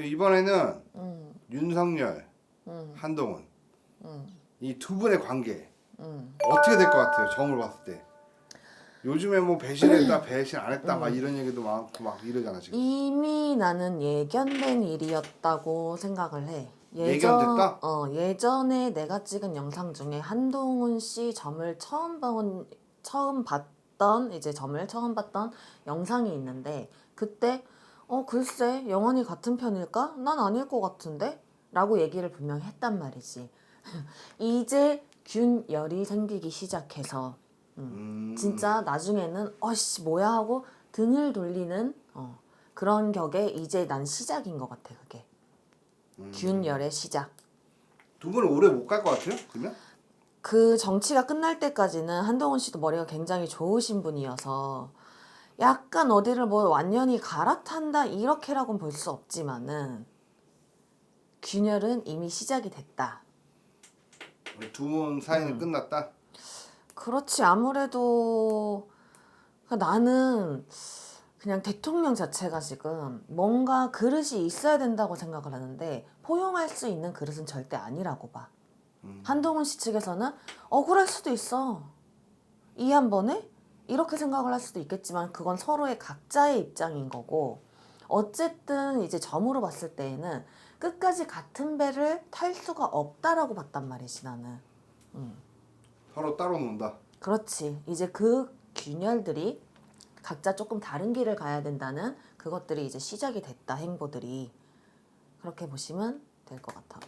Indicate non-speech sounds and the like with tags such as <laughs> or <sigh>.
이번에는 음, 윤석열, 음, 한동훈 음, 이 두 분의 관계 음. 어떻게 될 것 같아요? 점을 봤을 때. 요즘에 뭐 배신했다, <clears throat> 배신 안 했다 막 이런 얘기도 많고 막 이러잖아 지금. 이미 나는 예견된 일이었다고 생각을 해. 예견됐다? 어 예전에 내가 찍은 영상 중에 한동훈 씨 점을 처음 본 처음 봤던 이제 점을 처음 봤던 영상이 있는데 그때 어 글쎄 영원히 같은 편일까? 난 아닐 것 같은데?라고 얘기를 분명히 했단 말이지. <laughs> 이제 균열이 생기기 시작해서 음, 진짜 나중에는 어씨 뭐야 하고 등을 돌리는 어, 그런 격에 이제 난 시작인 것 같아 그게 균열의 시작 두 분은 오래 못 갈 것 같아요? 그러면? 그 정치가 끝날 때까지는 한동훈 씨도 머리가 굉장히 좋으신 분이어서 약간 어디를 뭐 완전히 갈아탄다 이렇게라고는 볼 수 없지만은 균열은 이미 시작이 됐다 두 분 사이는 끝났다. 그렇지 아무래도 그러니까 나는 그냥 대통령 자체가 지금 뭔가 그릇이 있어야 된다고 생각을 하는데 포용할 수 있는 그릇은 절대 아니라고 봐. 한동훈 씨 측에서는 억울할 수도 있어. 이 한 번에 이렇게 생각을 할 수도 있겠지만 그건 서로의 각자의 입장인 거고 어쨌든 이제 점으로 봤을 때에는 끝까지 같은 배를 탈 수가 없다라고 봤단 말이지 나는. 서로 따로 논다. 그렇지. 이제 그 균열들이 각자 조금 다른 길을 가야 된다는 그것들이 이제 시작이 됐다 행보들이 그렇게 보시면 될 것 같아.